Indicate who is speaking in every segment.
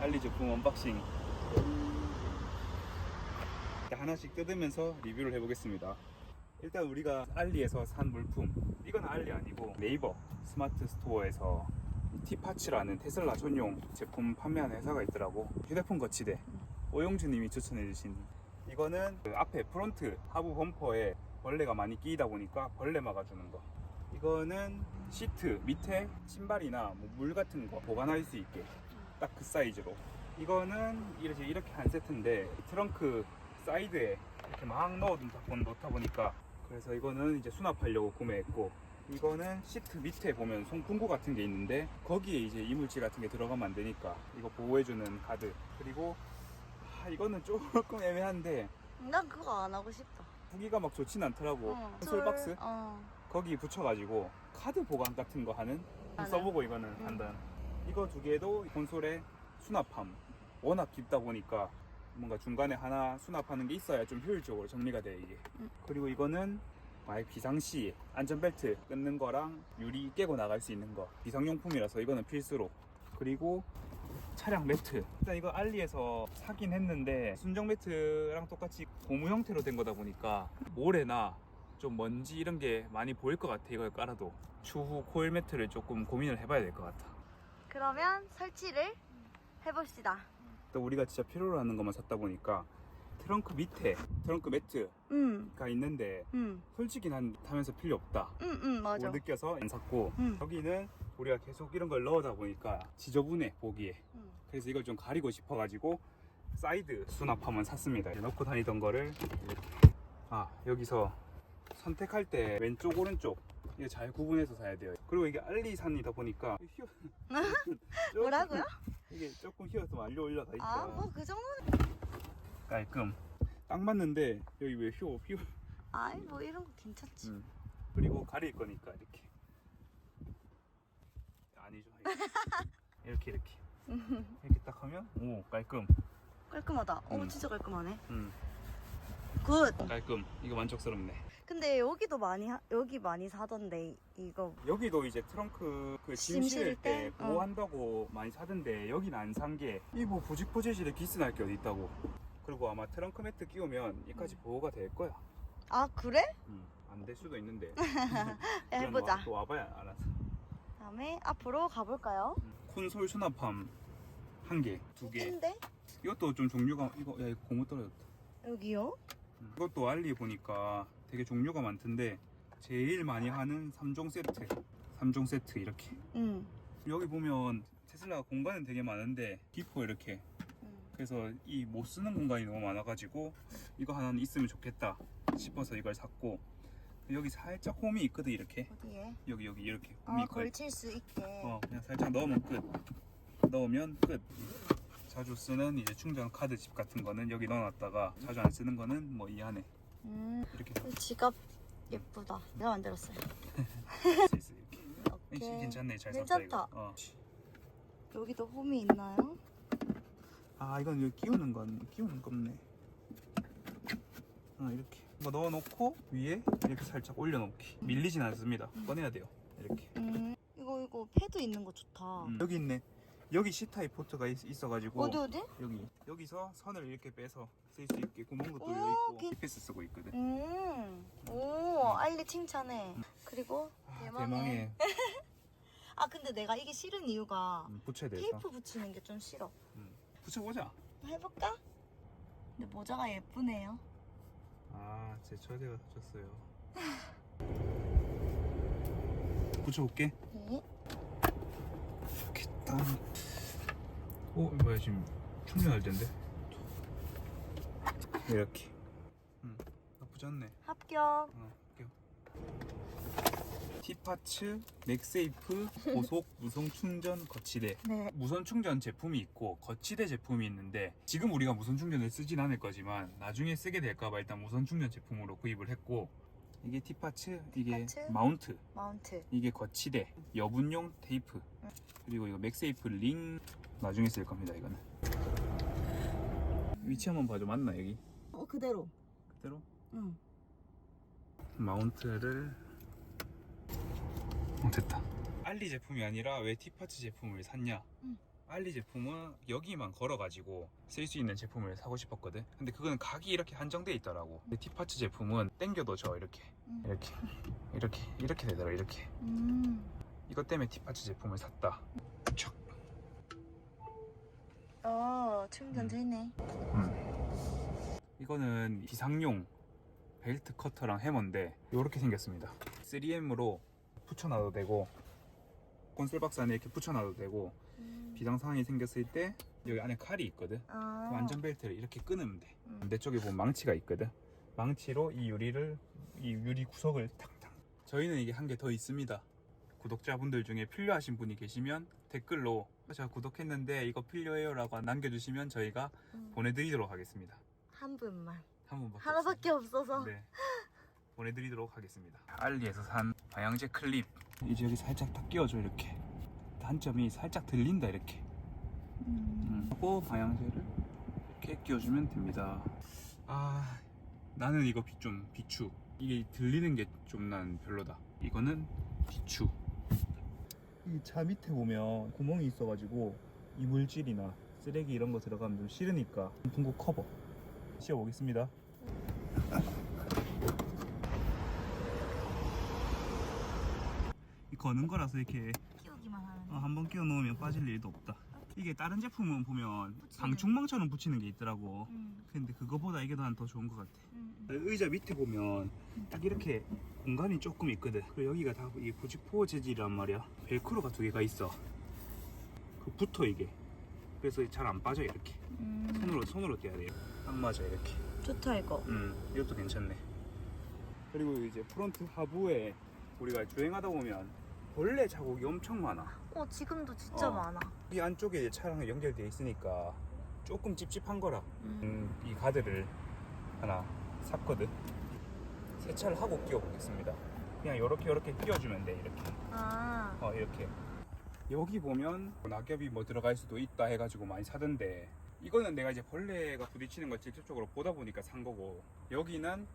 Speaker 1: 알리 제품 언박싱. 하나씩 뜯으면서 리뷰를 해보겠습니다. 일단 우리가 알리에서 산 물품. 이건 알리 아니고 네이버 스마트 스토어에서 티파츠라는 테슬라 전용 제품 판매하는 회사가 있더라고. 휴대폰 거치대. 오용주님이 추천해주신. 이거는 그 앞에 프론트 하부 범퍼에 벌레가 많이 끼이다 보니까 벌레 막아주는 거. 이거는 시트 밑에 신발이나 뭐 물 같은 거 보관할 수 있게 딱 그 사이즈로 이거는 이렇게 이렇게 한 세트인데 트렁크 사이드에 이렇게 막 넣어둔다 놓다 보니까 그래서 이거는 이제 수납하려고 구매했고 이거는 시트 밑에 보면 송풍구 같은 게 있는데 거기에 이제 이물질 같은 게 들어가면 안 되니까 이거 보호해주는 가드 그리고 아, 이거는 조금 애매한데
Speaker 2: 난 그거 안 하고 싶다.
Speaker 1: 후기가 막 좋진 않더라고
Speaker 2: 어.
Speaker 1: 콘솔 박스
Speaker 2: 어.
Speaker 1: 거기 붙여가지고 카드 보관 같은 거 하는 좀
Speaker 2: 하는?
Speaker 1: 써보고 이거는
Speaker 2: 음.
Speaker 1: 한다 이거 두 개도 콘솔에 수납함. 워낙 깊다 보니까 뭔가 중간에 하나 수납하는 게 있어야 좀 효율적으로 정리가 돼 이게.
Speaker 2: 음.
Speaker 1: 그리고 이거는 만약 비상시 안전벨트 끊는 거랑 유리 깨고 나갈 수 있는 거. 비상용품이라서 이거는 필수로. 그리고 차량 매트. 일단 이거 알리에서 사긴 했는데 순정 매트랑 똑같이 고무 형태로 된 거다 보니까 모래나 좀 먼지 이런 게 많이 보일 것 같아 이걸 깔아도. 추후 코일 매트를 조금 고민을 해봐야 될 것 같아
Speaker 2: 그러면 설치를 해봅시다.
Speaker 1: 또 우리가 진짜 필요로 하는 것만 샀다 보니까 트렁크 밑에 트렁크 매트가
Speaker 2: 응,
Speaker 1: 있는데
Speaker 2: 응,
Speaker 1: 솔직히 난 타면서 필요 없다
Speaker 2: 응, 응, 맞아.
Speaker 1: 고 느껴서 안 샀고
Speaker 2: 응.
Speaker 1: 여기는 우리가 계속 이런 걸 넣어다 보니까 지저분해 보기에
Speaker 2: 응.
Speaker 1: 그래서 이걸 좀 가리고 싶어가지고 사이드 수납함은 샀습니다 넣고 다니던 거를 이렇게 아 여기서 선택할 때 왼쪽 오른쪽 이거 잘 구분해서 사야 돼요 그리고 이게 알리산이다 보니까 휘어 조금-
Speaker 2: 뭐라고요?
Speaker 1: 이게 조금 휘어서 말려 올라가 있다
Speaker 2: 아, 뭐 그 정도는.
Speaker 1: 깔끔 딱 맞는데 여기 왜 휘어 휘어
Speaker 2: 아이, 뭐 이런 거 괜찮지.
Speaker 1: 음. 그리고 가릴 거니까 이렇게 아니죠 이렇게 이렇게 이렇게 딱 하면 오 깔끔
Speaker 2: 깔끔하다. 오,
Speaker 1: 음.
Speaker 2: 진짜 깔끔하네.
Speaker 1: 음
Speaker 2: 굿.
Speaker 1: 깔끔 이거 만족스럽네
Speaker 2: 근데 여기도 많이 하, 여기 많이 사던데 이거
Speaker 1: 여기도 이제 트렁크
Speaker 2: 그짐짐
Speaker 1: 실을
Speaker 2: 실을
Speaker 1: 때
Speaker 2: 때?
Speaker 1: 보호한다고 많이 사던데 여긴 안 산 게 이 뭐 부직포지실에 기스 날 게 어디 있다고 그리고 아마 트렁크 매트 끼우면 이까지 보호가 될 거야
Speaker 2: 아 그래?
Speaker 1: 음, 안 될 수도 있는데
Speaker 2: 해보자.
Speaker 1: 와, 또 와봐야 알아서
Speaker 2: 다음에 앞으로 가볼까요?
Speaker 1: 음. 콘솔 수납함 한 개, 두 개.
Speaker 2: 근데
Speaker 1: 이것도 좀 종류가 이거 야 이거 고무 떨어졌다.
Speaker 2: 여기요?
Speaker 1: 음. 이것도 알리 보니까 되게 종류가 많던데 제일 많이 하는 3종 세트. 3종 세트 이렇게.
Speaker 2: 응.
Speaker 1: 여기 보면 테슬라가 공간은 되게 많은데 기포 이렇게.
Speaker 2: 응.
Speaker 1: 그래서 이 못 쓰는 공간이 너무 많아가지고 이거 하나는 있으면 좋겠다 싶어서 이걸 샀고 여기 살짝 홈이 있거든 이렇게.
Speaker 2: 어디에?
Speaker 1: 여기 여기 이렇게 홈이
Speaker 2: 아
Speaker 1: 있거든.
Speaker 2: 걸칠 수 있게.
Speaker 1: 어 그냥 살짝 넣으면 끝 넣으면 끝 자주 쓰는 이제 충전 카드 집 같은 거는 여기 넣어놨다가 자주 안 쓰는 거는 뭐 이 안에
Speaker 2: 음.
Speaker 1: 이렇게
Speaker 2: 이 지갑 예쁘다. 내가 만들었어요.
Speaker 1: 넣을 수 있어 이렇게 이
Speaker 2: 오케이.
Speaker 1: 괜찮네 잘
Speaker 2: 괜찮다.
Speaker 1: 썼다 이거 어.
Speaker 2: 여기도 홈이 있나요?
Speaker 1: 아 이건 여기 끼우는 건 끼우는 거 없네 아 이렇게 이거 넣어놓고 위에 이렇게 살짝 올려놓기 밀리진 않습니다 꺼내야 돼요 이렇게
Speaker 2: 음. 이거 이거 패드 있는 거 좋다.
Speaker 1: 음, 여기 있네 여기 C타입 포트가 있, 있어가지고
Speaker 2: 어디 어디?
Speaker 1: 여기 여기서 선을 이렇게 빼서 쓸 수 있게 구멍도 뚫려
Speaker 2: 오,
Speaker 1: 있고
Speaker 2: 괜-
Speaker 1: 패스 쓰고 있거든
Speaker 2: 음. 오 알리 칭찬해. 그리고
Speaker 1: 아,
Speaker 2: 대망의.
Speaker 1: 대망의
Speaker 2: 아 근데 내가 이게 싫은 이유가
Speaker 1: 음, 붙여야 돼서
Speaker 2: 테이프 붙이는 게 좀 싫어.
Speaker 1: 음, 붙여보자
Speaker 2: 해볼까? 근데 모자가 예쁘네요.
Speaker 1: 아 제 처제가 사줬어요 붙여볼게
Speaker 2: 네.
Speaker 1: 이렇게 딱 어? 뭐야 지금 충전할 텐데 이렇게 음, 나쁘지 않네
Speaker 2: 합격.
Speaker 1: 어, 할게요. 티파츠 맥세이프 고속 무선 충전 거치대
Speaker 2: 네.
Speaker 1: 무선 충전 제품이 있고 거치대 제품이 있는데 지금 우리가 무선 충전을 쓰진 않을 거지만 나중에 쓰게 될까봐 일단 무선 충전 제품으로 구입을 했고 이게 티파츠 이게
Speaker 2: 티파츠.
Speaker 1: 마운트
Speaker 2: 마운트.
Speaker 1: 이게 거치대 여분용 테이프 그리고 이거 맥세이프 링 나중에 쓸 겁니다 이거는 위치 한번 봐줘 맞나 여기
Speaker 2: 어 그대로.
Speaker 1: 그대로
Speaker 2: 응.
Speaker 1: 마운트를 어, 됐다 알리 제품이 아니라 왜 티파츠 제품을 샀냐
Speaker 2: 응.
Speaker 1: 알리 제품은 여기만 걸어가지고 쓸 수 있는 제품을 사고 싶었거든. 근데 그거는 각이 이렇게 한정돼 있더라고. 근데 티파츠 제품은 땡겨도 져 이렇게
Speaker 2: 음.
Speaker 1: 이렇게 이렇게 이렇게 되더라 이렇게.
Speaker 2: 음.
Speaker 1: 이것 때문에 티파츠 제품을 샀다. 촥.
Speaker 2: 어, 충전 되네.
Speaker 1: 이거는 비상용 벨트 커터랑 해머인데 이렇게 생겼습니다. 3M으로 붙여놔도 되고 콘솔 박스 안에 이렇게 붙여놔도 되고
Speaker 2: 음.
Speaker 1: 비상 상황이 생겼을 때 여기 안에 칼이 있거든.
Speaker 2: 아.
Speaker 1: 그 안전벨트를 이렇게 끊으면 돼.
Speaker 2: 음.
Speaker 1: 내 쪽에 보면 망치가 있거든. 망치로 이 유리를 이 유리 구석을 탁탁. 저희는 이게 한 개 더 있습니다. 구독자분들 중에 필요하신 분이 계시면 댓글로 제가 구독했는데 이거 필요해요라고 남겨주시면 저희가
Speaker 2: 음.
Speaker 1: 보내드리도록 하겠습니다.
Speaker 2: 한 분만.
Speaker 1: 한 분밖에
Speaker 2: 하나밖에 없어서.
Speaker 1: 없어요. 네. 보내드리도록 하겠습니다. 알리에서 산 방향제 클립. 이제 여기 살짝 딱 끼워줘 이렇게. 단점이 살짝 들린다 이렇게.
Speaker 2: 음.
Speaker 1: 음. 하고 방향제를 이렇게 끼워주면 됩니다. 아 나는 이거 비, 좀 비추. 이게 들리는 게 좀 난 별로다. 이거는 비추. 이 차 밑에 보면 구멍이 있어가지고 이물질이나 쓰레기 이런 거 들어가면 좀 싫으니까 둥구 커버 씌워보겠습니다. 이 거는 거라서 이렇게
Speaker 2: 키우기만 하는.
Speaker 1: 어, 한번 끼워 놓으면 빠질 일도 없다. 이게 다른 제품은 보면
Speaker 2: 붙이는.
Speaker 1: 방충망처럼 붙이는 게 있더라고.
Speaker 2: 음.
Speaker 1: 근데 그거보다 이게 난 더 좋은 것 같아.
Speaker 2: 음.
Speaker 1: 의자 밑에 보면 딱 이렇게 공간이 조금 있거든. 그리고 여기가 다 이 부직포 재질이란 말이야. 벨크로가 두 개가 있어. 그 붙어 이게. 그래서 잘 안 빠져 이렇게.
Speaker 2: 음.
Speaker 1: 손으로 손으로 떼야 돼요. 딱 맞아 이렇게.
Speaker 2: 좋다 이거.
Speaker 1: 음, 이것도 괜찮네. 그리고 이제 프론트 하부에 우리가 주행하다 보면 벌레 자국이 엄청 많아.
Speaker 2: 어 지금도 진짜
Speaker 1: 어.
Speaker 2: 많아.
Speaker 1: 이 안쪽에 차랑 연결되어 있으니까 조금 찝찝한 거라.
Speaker 2: 음.
Speaker 1: 음, 이 가드를 하나 샀거든. 세차를 하고 끼워보겠습니다. 그냥 이렇게 이렇게 끼워주면 돼 이렇게.
Speaker 2: 아.
Speaker 1: 어 이렇게. 여기 보면 낙엽이 뭐 들어갈 수도 있다 해가지고 많이 사던데 이거는 내가 이제 벌레가 부딪히는 걸 직접적으로 보다 보니까 산 거고 여기는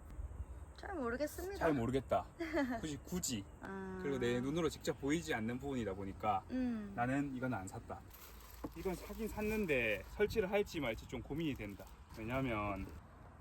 Speaker 2: 잘 모르겠습니다.
Speaker 1: 잘 모르겠다. 굳이 굳이
Speaker 2: 아.
Speaker 1: 그리고 내 눈으로 직접 보이지 않는 부분이다 보니까
Speaker 2: 음.
Speaker 1: 나는 이건 안 샀다. 이건 사긴 샀는데 설치를 할지 말지 좀 고민이 된다. 왜냐면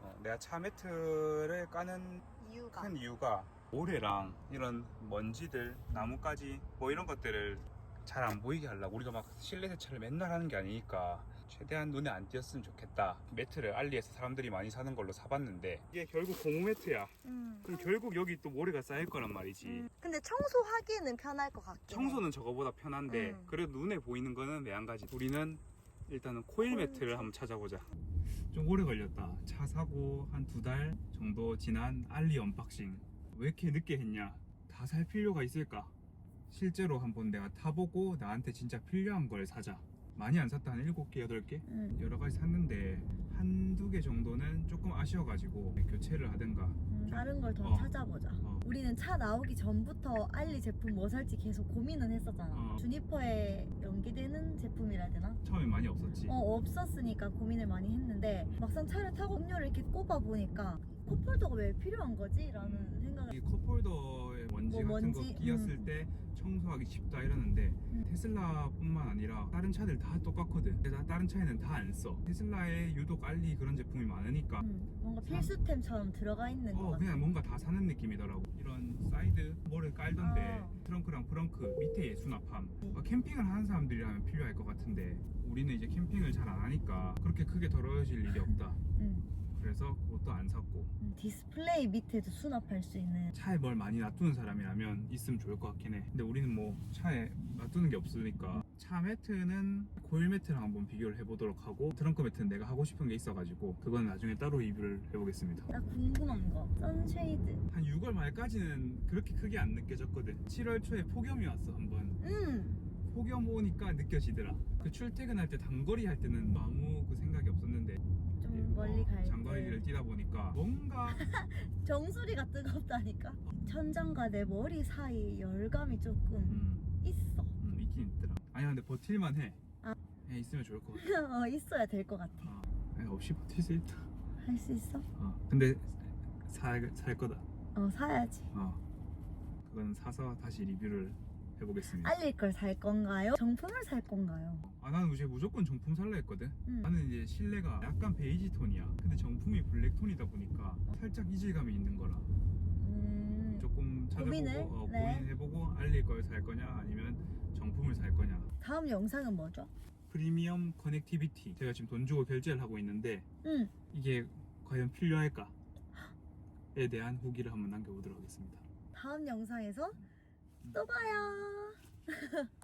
Speaker 1: 어, 내가 차 매트를 까는
Speaker 2: 이유가.
Speaker 1: 큰 이유가 모래랑 이런 먼지들, 나뭇가지 뭐 이런 것들을 잘 안 보이게 하려고 우리가 막 실내 세차를 맨날 하는 게 아니니까 최대한 눈에 안 띄었으면 좋겠다. 매트를 알리에서 사람들이 많이 사는 걸로 사봤는데 이게 결국 고무 매트야.
Speaker 2: 음.
Speaker 1: 그럼 결국 여기 또 모래가 쌓일 거란 말이지.
Speaker 2: 음. 근데 청소하기는 편할 것 같긴 해.
Speaker 1: 청소는 저거보다 편한데
Speaker 2: 음.
Speaker 1: 그래도 눈에 보이는 거는 매한가지 우리는 일단은 코일
Speaker 2: 코일
Speaker 1: 매트를 한번 찾아보자 좀 오래 걸렸다 차 사고 한 두 달 정도 지난 알리 언박싱 왜 이렇게 늦게 했냐 다 살 필요가 있을까 실제로 한번 내가 타보고 나한테 진짜 필요한 걸 사자 많이 안 샀다 한 7개 8개
Speaker 2: 음.
Speaker 1: 여러 가지 샀는데 한두 개 정도는 조금 아쉬워가지고 교체를 하든가
Speaker 2: 음, 다른 걸 더
Speaker 1: 어.
Speaker 2: 찾아보자.
Speaker 1: 어.
Speaker 2: 우리는 차 나오기 전부터 알리 제품 뭐 살지 계속 고민은 했었잖아.
Speaker 1: 어.
Speaker 2: 주니퍼에 연계되는 제품이라 해야 되나?
Speaker 1: 처음에 많이 없었지
Speaker 2: 어 없었으니까 고민을 많이 했는데 막상 차를 타고 음료를 이렇게 꼽아 보니까 컵홀더가 왜 필요한 거지? 라는 생각을
Speaker 1: 이 컵홀더에 먼지
Speaker 2: 뭐
Speaker 1: 같은
Speaker 2: 먼지,
Speaker 1: 거 끼었을
Speaker 2: 음.
Speaker 1: 때 청소하기 쉽다 이러는데
Speaker 2: 음.
Speaker 1: 테슬라뿐만 아니라 다른 차들 다 똑같거든. 그래서 다른 차에는 다 안 써. 테슬라에 유독 알리 그런 제품이 많으니까
Speaker 2: 음, 뭔가 필수템처럼 들어가 있는 것
Speaker 1: 어
Speaker 2: 같아.
Speaker 1: 그냥 뭔가 다 사는 느낌이더라고. 이런 사이드 뭐를 깔던데
Speaker 2: 아.
Speaker 1: 트렁크랑 브렁크 밑에 수납함.
Speaker 2: 음.
Speaker 1: 어, 캠핑을 하는 사람들이라면 필요할 것 같은데 우리는 이제 캠핑을 잘 안 하니까 그렇게 크게 더러워질 일이 없다.
Speaker 2: 음,
Speaker 1: 그래서 그것도 안 샀고
Speaker 2: 음, 디스플레이 밑에도 수납할 수 있는
Speaker 1: 차에 뭘 많이 놔두는 사람이라면 있으면 좋을 것 같긴 해. 근데 우리는 뭐 차에 놔두는 게 없으니까 차 매트는 코일 매트랑 한번 비교를 해보도록 하고 트렁크 매트는 내가 하고 싶은 게 있어가지고 그건 나중에 따로 리뷰를 해보겠습니다.
Speaker 2: 나 궁금한 거 선쉐이드
Speaker 1: 한 6월 말까지는 그렇게 크게 안 느껴졌거든. 7월 초에 폭염이 왔어 한번.
Speaker 2: 음
Speaker 1: 폭염 오니까 느껴지더라. 그 출퇴근할 때 단거리 할 때는 아무 그 생각이 없었는데
Speaker 2: 좀 멀리
Speaker 1: 어,
Speaker 2: 갈
Speaker 1: 장거리를
Speaker 2: 때
Speaker 1: 뛰다 보니까 뭔가
Speaker 2: 정수리가 뜨겁다니까 천장과 내 머리 사이 열감이 조금
Speaker 1: 음,
Speaker 2: 있어
Speaker 1: 음, 있긴 있더라. 아니 근데 버틸만 해.
Speaker 2: 아.
Speaker 1: 해 있으면 좋을 것 같아.
Speaker 2: 어, 있어야 될 것 같아
Speaker 1: 어, 아니, 없이 버틸 수 있다.
Speaker 2: 할 수 있어?
Speaker 1: 어, 근데 살, 살 거다.
Speaker 2: 어 사야지
Speaker 1: 어. 그건 사서 다시 리뷰를 해보겠습니다.
Speaker 2: 알릴 걸 살 건가요? 정품을 살 건가요?
Speaker 1: 아 나는 이제 무조건 정품 살라 했거든.
Speaker 2: 음.
Speaker 1: 나는 이제 실내가 약간 베이지 톤이야. 근데 정품이 블랙 톤이다 보니까 살짝 이질감이 있는 거라
Speaker 2: 음,
Speaker 1: 조금 찾아보고
Speaker 2: 고민을?
Speaker 1: 어,
Speaker 2: 네.
Speaker 1: 고민해보고 알릴 걸 살 거냐 아니면 정품을 살 거냐.
Speaker 2: 다음 영상은 뭐죠?
Speaker 1: 프리미엄 커넥티비티 제가 지금 돈 주고 결제를 하고 있는데
Speaker 2: 음,
Speaker 1: 이게 과연 필요할까에 대한 후기를 한번 남겨보도록 하겠습니다.
Speaker 2: 다음 영상에서 또 봐요.